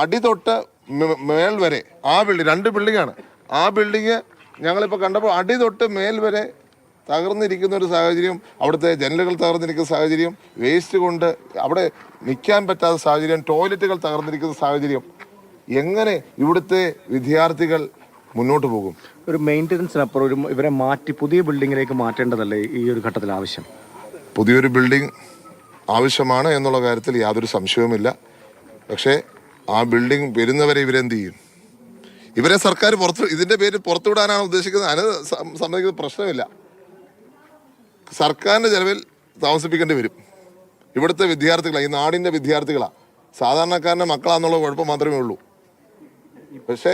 അടി തൊട്ട് മേൽ വരെ ആ ബിൽഡിംഗ് രണ്ട് ബിൽഡിംഗ് ആണ്. ആ ബിൽഡിങ് ഞങ്ങളിപ്പോൾ കണ്ടപ്പോൾ അടി തൊട്ട് മേൽ വരെ തകർന്നിരിക്കുന്ന ഒരു സാഹചര്യം അവിടുത്തെ ജനലുകൾ തകർന്നിരിക്കുന്ന സാഹചര്യം വേസ്റ്റ് കൊണ്ട് അവിടെ നിൽക്കാൻ പറ്റാത്ത സാഹചര്യം ടോയ്ലറ്റുകൾ തകർന്നിരിക്കുന്ന സാഹചര്യം. എങ്ങനെ ഇവിടുത്തെ വിദ്യാർത്ഥികൾ മുന്നോട്ട് പോകും? ഒരു മെയിന്റനൻസിനപ്പുറം ഒരു ഇവരെ മാറ്റി പുതിയ ബിൽഡിങ്ങിലേക്ക് മാറ്റേണ്ടതല്ലേ ഈ ഒരു ഘട്ടത്തിൽ ആവശ്യം? പുതിയൊരു ബിൽഡിംഗ് ആവശ്യമാണ് എന്നുള്ള കാര്യത്തിൽ യാതൊരു സംശയവുമില്ല. പക്ഷേ ആ ബിൽഡിംഗ് വരുന്നവരെ ഇവരെന്ത് ചെയ്യും? ഇവരെ സർക്കാർ പുറത്ത് ഇതിന്റെ പേര് പുറത്തുവിടാനാണ് ഉദ്ദേശിക്കുന്നത്. അതിന് സംബന്ധിക്കുന്ന പ്രശ്നമില്ല. സർക്കാരിന്റെ ചിലവിൽ താമസിപ്പിക്കേണ്ടി വരും. ഇവിടുത്തെ വിദ്യാർത്ഥികളാണ് ഈ നാടിന്റെ വിദ്യാർത്ഥികളാണ് സാധാരണക്കാരന്റെ മക്കളാന്നുള്ള കുഴപ്പം മാത്രമേ ഉള്ളൂ. പക്ഷേ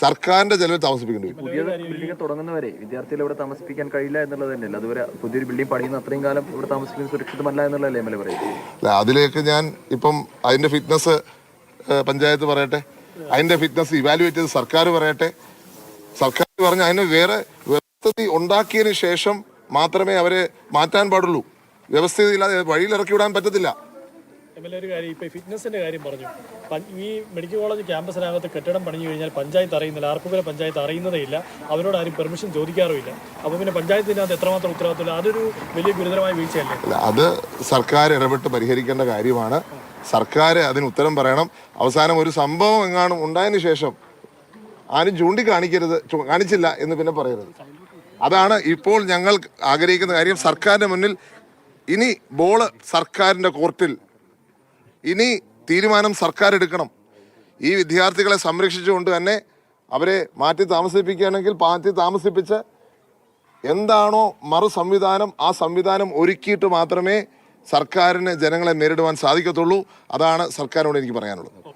സർക്കാരിന്റെ ചെലവിൽ താമസിപ്പിക്കേണ്ടി വരും. പുതിയ ബിൽഡിംഗ് തുടങ്ങുന്നവരെ വിദ്യാർത്ഥികൾ ഇവിടെ താമസിപ്പിക്കാൻ കഴിയില്ല എന്നുള്ളത് തന്നെയല്ല? അതുവരെ പുതിയൊരു ബിൽഡിംഗ് പണിയുന്ന അത്രയും കാലം ഇവിടെ താമസിക്കുന്നത് സുരക്ഷിതമല്ല എന്നുള്ളതല്ലേ എം എൽ എ പറയുന്നത് അതിലേക്ക് ഞാൻ ഇപ്പം അതിന്റെ ഫിറ്റ്നസ് പഞ്ചായത്ത് പറയട്ടെ അതിന്റെ ഫിറ്റ്നസ് ഇവാലുവേറ്റ് ചെയ്ത് സർക്കാർ പറയട്ടെ. സർക്കാർ പറഞ്ഞ അതിന് വേറെ വ്യവസ്ഥിതി ഉണ്ടാക്കിയതിന് ശേഷം മാത്രമേ അവരെ മാറ്റാൻ പാടുള്ളൂ. വ്യവസ്ഥിതി ഇല്ലാതെ വഴിയിൽ ഇറക്കി വിടാൻ പറ്റത്തില്ല. എം എൽ എ ഒരു കാര്യം ഇപ്പോൾ കാര്യം പറഞ്ഞു. ഈ മെഡിക്കൽ കോളേജ് ക്യാമ്പസിനകത്ത് കെട്ടിടം പണിഞ്ഞു കഴിഞ്ഞാൽ പഞ്ചായത്ത് അറിയുന്നില്ല പഞ്ചായത്ത് അറിയുന്നതേ ഇല്ല അവരോട് ആരും പെർമിഷൻ ചോദിക്കാറുമില്ല അപ്പോൾ പിന്നെ പഞ്ചായത്തിനകത്ത് എത്രമാത്രം ഉത്തരവാദിത്തമില്ല അതൊരു വലിയ ഗുരുതരമായ വീഴ്ചയല്ലേ? അത് സർക്കാർ ഇടപെട്ട് പരിഹരിക്കേണ്ട കാര്യമാണ്. സർക്കാർ അതിന് ഉത്തരം പറയണം. അവസാനം ഒരു സംഭവം എങ്ങാനും ഉണ്ടായതിനു ശേഷം ആരും ചൂണ്ടിക്കാണിക്കരുത് കാണിച്ചില്ല എന്ന് പിന്നെ പറയരുത്. അതാണ് ഇപ്പോൾ ഞങ്ങൾ ആഗ്രഹിക്കുന്ന കാര്യം. സർക്കാരിന്റെ മുന്നിൽ ഇനി ബോൾ സർക്കാരിന്റെ കോർട്ടിൽ ഇനി തീരുമാനം സർക്കാർ എടുക്കണം. ഈ വിദ്യാർത്ഥികളെ സംരക്ഷിച്ചുകൊണ്ട് തന്നെ അവരെ മാറ്റി താമസിപ്പിക്കുകയാണെങ്കിൽ മാറ്റി താമസിപ്പിച്ച് എന്താണോ മറു സംവിധാനം ആ സംവിധാനം ഒരുക്കിയിട്ട് മാത്രമേ സർക്കാരിന് ജനങ്ങളെ നേരിടുവാൻ സാധിക്കത്തുള്ളൂ. അതാണ് സർക്കാരിനോട് എനിക്ക് പറയാനുള്ളത്.